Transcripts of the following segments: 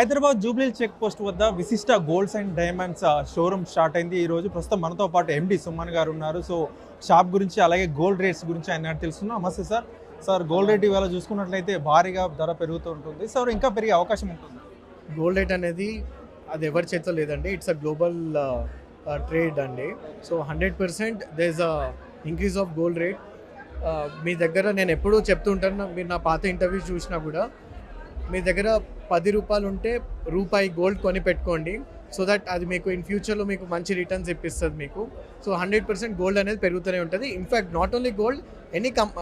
Hyderabad Jubilee check post వద్ద Vishishta golds and diamonds showroom start అయింది. ఈ రోజు ప్రస్తుతం మనతో పాటు ఎండి సుమన్ గారు ఉన్నారు. సో షాప్ గురించి అలాగే గోల్డ్ రేట్స్ గురించి ఆయన తెలుసుకున్నాం నమస్తే సార్. సార్ గోల్డ్ రేట్ ఇవాళ చూసుకున్నట్లయితే భారీగా ధర పెరుగుతూ ఉంటుంది. సార్ ఇంకా పెరిగే అవకాశం ఉంటుంది. గోల్డ్ రేట్ అనేది అది ఎవరి చేతిలో లేదండి. ఇట్స్ అ గ్లోబల్ ట్రేడ్ అండి. So hundred percent there is a increase of gold rate మీ దగ్గర నేను ఎప్పుడూ చెప్తూ ఉంటాను. మీరు నా పాత ఇంటర్వ్యూస్ చూసినా కూడా మీ దగ్గర పది రూపాయలు ఉంటే రూపాయి గోల్డ్ కొని పెట్టుకోండి సో దట్ అది మీకు ఇన్ ఫ్యూచర్లో మీకు మంచి రిటర్న్స్ ఇప్పిస్తుంది మీకు. సో హండ్రెడ్ పర్సెంట్ గోల్డ్ అనేది పెరుగుతూనే ఉంటుంది. In fact not only gold any come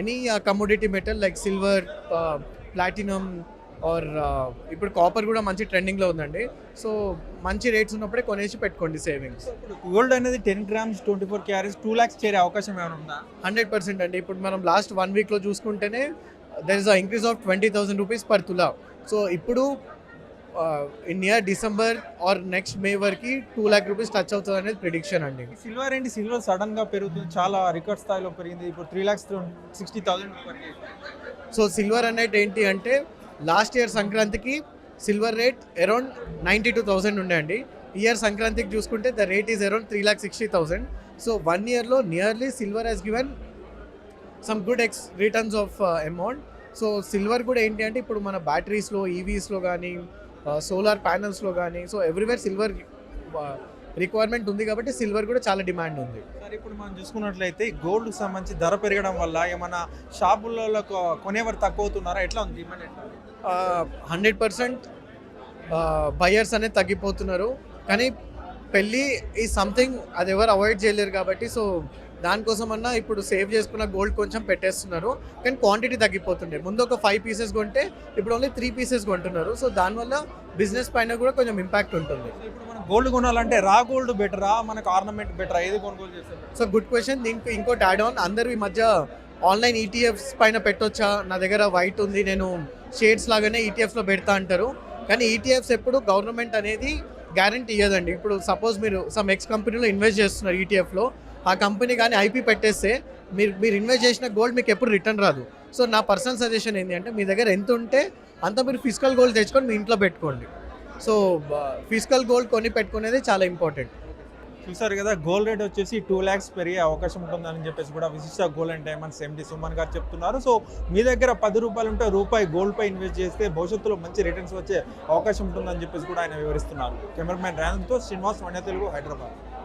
any commodity metal like silver platinum or ఇప్పుడు కాపర్ కూడా మంచి ట్రెండింగ్లో ఉందండి. సో మంచి రేట్స్ ఉన్నప్పుడే కొనేసి పెట్టుకోండి సేవింగ్స్ గోల్డ్ అనేది ten grams twenty four carats two lakhs చేరే అవకాశం ఏమైనా ఉందా? హండ్రెడ్ పర్సెంట్ అండి. ఇప్పుడు మనం లాస్ట్ వన్ వీక్లో చూసుకుంటేనే there is a increase of twenty thousand rupees per tola so ఇప్పుడు in year December or next May వరకు టూ ల్యాక్ రూపీస్ టచ్ అవుతుంది అనేది ప్రిడిక్షన్ అండి. సిల్వర్ ఏంటి? సిల్వర్ సడన్గా పెరుగుతుంది. చాలా రికార్డ్ స్థాయిలో పెరిగింది. ఇప్పుడు three lakhs sixty thousand so silver అనేది ఏంటి అంటే లాస్ట్ ఇయర్ సంక్రాంతికి silver rate around ninety two thousand ఉండే అండి. ఇయర్ సంక్రాంతికి చూసుకుంటే the rate is around three lakh sixty thousand so one ఇయర్లో nearly silver has given some good ex returns of amount so silver కూడా ఏంటి అంటే ఇప్పుడు మన బ్యాటరీస్లో ఈవీస్లో కానీ సోలార్ ప్యానల్స్లో కానీ సో ఎవ్రీవేర్ సిల్వర్ రిక్వైర్మెంట్ ఉంది కాబట్టి సిల్వర్ కూడా చాలా డిమాండ్ ఉంది. సార్ ఇప్పుడు మనం చూసుకున్నట్లయితే గోల్డ్ సంబంధించి ధర పెరగడం వల్ల ఏమన్నా షాపులలో కొనేవారు తక్కువ అవుతున్నారా ఎట్లా ఉంది డిమాండ్ ఎట్లా ఉంది? హండ్రెడ్ పర్సెంట్ బయర్స్ అనేది తగ్గిపోతున్నారు. కానీ పెళ్ళి ఈ సంథింగ్ అది ఎవరు అవాయిడ్ చేయలేరు కాబట్టి సో దానికోసమన్నా ఇప్పుడు సేవ్ చేసుకున్న గోల్డ్ కొంచెం పెట్టేస్తున్నారు. కానీ క్వాంటిటీ తగ్గిపోతుండే. ముందు ఒక ఫైవ్ పీసెస్ కొంటే ఇప్పుడు ఓన్లీ త్రీ పీసెస్ కొంటున్నారు. సో దానివల్ల బిజినెస్ పైన కూడా కొంచెం ఇంపాక్ట్ ఉంటుంది. ఇప్పుడు మనం గోల్డ్ కొనాలంటే రా గోల్డ్ బెటరా మనకు ఆర్నమెంట్ బెటరా ఏది కొనుగోలు చేస్తారు? సో గుడ్ క్వశ్చన్ దీనికి ఇంకోటి యాడ్ ఆన్ అందరూ ఈ మధ్య ఆన్లైన్ ఈటీఎఫ్స్ పైన పెట్టొచ్చా? నా దగ్గర వైట్ ఉంది. నేను షేడ్స్ లాగానే ఈటీఎఫ్లో పెడతా అంటారు. కానీ ఈటీఎఫ్స్ ఎప్పుడు గవర్నమెంట్ అనేది గ్యారంటీ ఇవ్వదండి ఇప్పుడు సపోజ్ మీరు సమ్ ఎక్స్ కంపెనీలో ఇన్వెస్ట్ చేస్తున్నారు ఈటీఎఫ్లో ఆ కంపెనీ కానీ ఐపీ పెట్టేస్తే మీరు మీరు ఇన్వెస్ట్ చేసిన గోల్డ్ మీకు ఎప్పుడు రిటర్న్ రాదు. సో నా పర్సనల్ సజెషన్ ఏంటి అంటే మీ దగ్గర ఎంత ఉంటే అంత మీరు ఫిజికల్ గోల్డ్ తెచ్చుకొని మీ ఇంట్లో పెట్టుకోండి. సో ఫిజికల్ గోల్డ్ కొని పెట్టుకునేది చాలా ఇంపార్టెంట్ చూసారు కదా గోల్డ్ రేట్ వచ్చేసి టూ ల్యాక్స్ పెరిగే అవకాశం ఉంటుందని చెప్పేసి కూడా Vishishta gold and diamonds MD Suman గారు చెప్తున్నారు. సో మీ దగ్గర పది రూపాయలు ఉంటే రూపాయి గోల్డ్ పై ఇన్వెస్ట్ చేస్తే భవిష్యత్తులో మంచి రిటర్న్స్ వచ్చే అవకాశం ఉంటుందని చెప్పేసి కూడా ఆయన వివరిస్తున్నారు. కెమెరామ్యాన్ ర్యాన్తో శ్రీనివాస్ వన్య తెలుగు హైదరాబాద్.